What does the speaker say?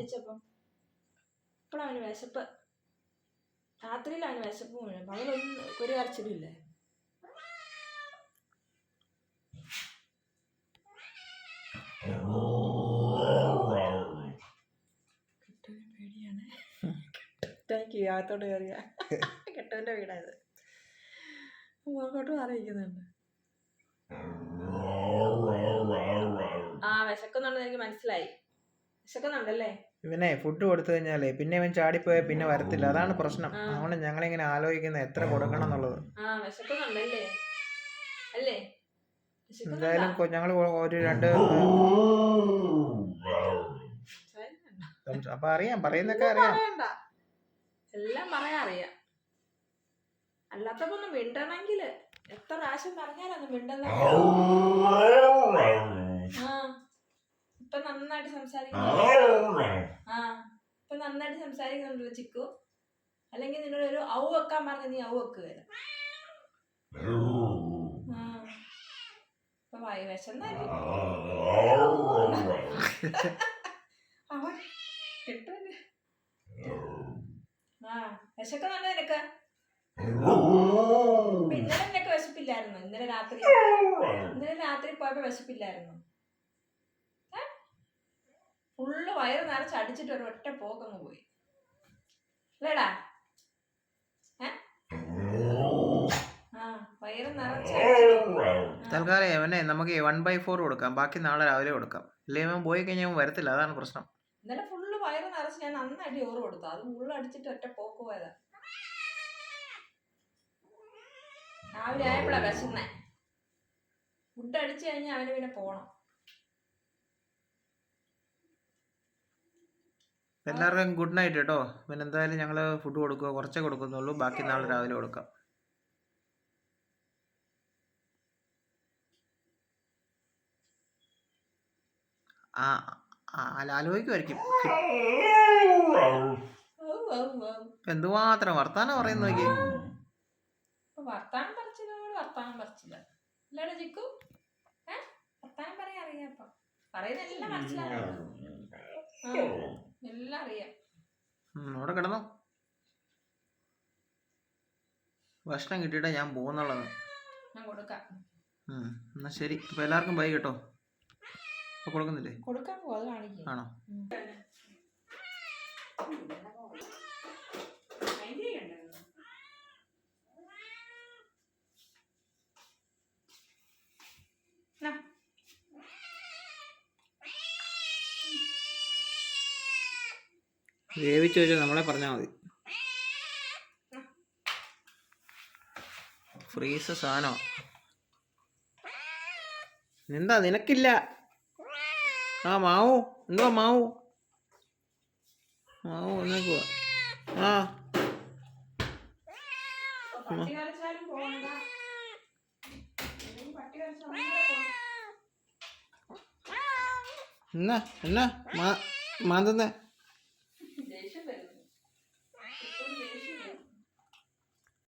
മേടിച്ചപ്പം ഇപ്പോഴും അവന് വിശപ്പ്. രാത്രിയിലാണ് അവന് വിശപ്പ് മുഴുവൻ. പകലൊന്നും ഒരു കരച്ചിലും കെട്ടുവിന് പേടിയാണ്. കെട്ടാക്കി അകത്തോട്ട് കയറിയ കെട്ടുവിന്റെ വീടായത്. പുറകോട്ട് അറിയിക്കുന്നുണ്ട് ആ വിശക്കുന്നുണ്ടെന്ന് എനിക്ക് മനസ്സിലായി. വിശക്കുന്നുണ്ടല്ലേ? ഇവനെ ഫുഡ് കൊടുത്തു കഴിഞ്ഞാലേ പിന്നെ ഇവൻ ചാടിപ്പോയാൽ പിന്നെ വരത്തില്ല. അതാണ് പ്രശ്നം. അതുകൊണ്ട് ഞങ്ങൾ ഇങ്ങനെ ആലോചിക്കുന്നത് എത്ര കൊടുക്കണം എന്നുള്ളത്. ആ വിശക്കുന്നുണ്ടല്ലേ അല്ലേ? എന്തായാലും ഞങ്ങൾ ഒരു രണ്ട് അപ്പൊ അറിയാം. പറയുന്നൊക്കെ അറിയാം. എല്ലാം പറയാൻ അറിയാം. അല്ലാത്തപ്പോ ഒന്ന് മിണ്ടണമെങ്കിൽ. എത്ര പ്രാവശ്യം പറഞ്ഞാലും മിണ്ടുന്ന ഇപ്പൊ നന്നായിട്ട് സംസാരിക്കുന്നു ആ ഇപ്പൊ നന്നായിട്ട് സംസാരിക്കുന്നുണ്ടല്ലോ ചിക്കു. അല്ലെങ്കിൽ നിന്നോട് ഒരു ഔ വെക്കാൻ പറഞ്ഞ നീ ഔ വെക്കുക ആ. ഇപ്പൊ വായി വിശന്നായി. അവൻ കിട്ടുമല്ലേ ആ വിശക്കുന്നുണ്ട് നിനക്ക്. ഇന്നലെ നിനക്ക് വിശപ്പില്ലായിരുന്നു. ഇന്നലെ രാത്രി. ഇന്നലെ രാത്രി പോയപ്പോ വിശപ്പില്ലായിരുന്നു? ഫുള്ള് വയറ് നിറച്ച് അടിച്ചിട്ട് ഒരു ഒറ്റ പോക്കങ്ങ് പോയി. അല്ലേടാ? തൽക്കാലം നമുക്ക് വൺ ബൈ ഫോർ കൊടുക്കാം. ബാക്കി നാളെ രാവിലെ കൊടുക്കാം. ഇല്ലെങ്കിൽ അവൻ പോയി കഴിഞ്ഞാൽ അവൻ വരത്തില്ല. അതാണ് പ്രശ്നം. ഇന്നലെ ഫുള്ള് വയറ് നിറച്ച് ഞാൻ നന്നായിട്ട് ചോറ് കൊടുത്തു. അത് ഫുള്ള് അടിച്ചിട്ട് ഒറ്റ പോക്ക് പോയതാ. രാവിലെ ആയപ്പോഴാ വിശന്നേ. ഫുഡ് അടിച്ചു കഴിഞ്ഞാൽ അവന് പിന്നെ പോണം. എല്ലാവർക്കും ഗുഡ് നൈറ്റ് കേട്ടോ പിന്നെ എന്തായാലും ഞങ്ങൾ ഫുഡ് കൊടുക്കുക. കുറച്ചേ കൊടുക്കുന്നുള്ളൂ. ബാക്കി നാളെ രാവിലെ കൊടുക്കാം. ആ. എന്തുമാത്രം വർത്താനം പറയുന്നു നോക്കി വർത്താനം വർത്താനം വർത്താനം പറയാ എല്ലാം അറിയാം. അവിടെ കിടന്നു. ഭക്ഷണം കിട്ടിയിട്ടേ ഞാൻ പോകുന്നുള്ളത്. ഞാൻ കൊടുക്കാം. എന്നാ ശരി. ഇപ്പൊ എല്ലാവർക്കും ബൈ കേട്ടോ. അപ്പോൾ കൊടുക്കുന്നില്ലേ? കൊടുക്കാൻ കാണിക്കും. ആണോ? വേവിച്ച് വെച്ച് നമ്മളെ പറഞ്ഞാൽ മതി. ഫ്രീസ് സാധനം എന്താ നിനക്കില്ല? ആ മാവു. എന്തുവാ മാവു? മാവു എന്നേക്കുവാ ആ. എന്നാ എന്നാ? മാ മാന്തുന്നേ.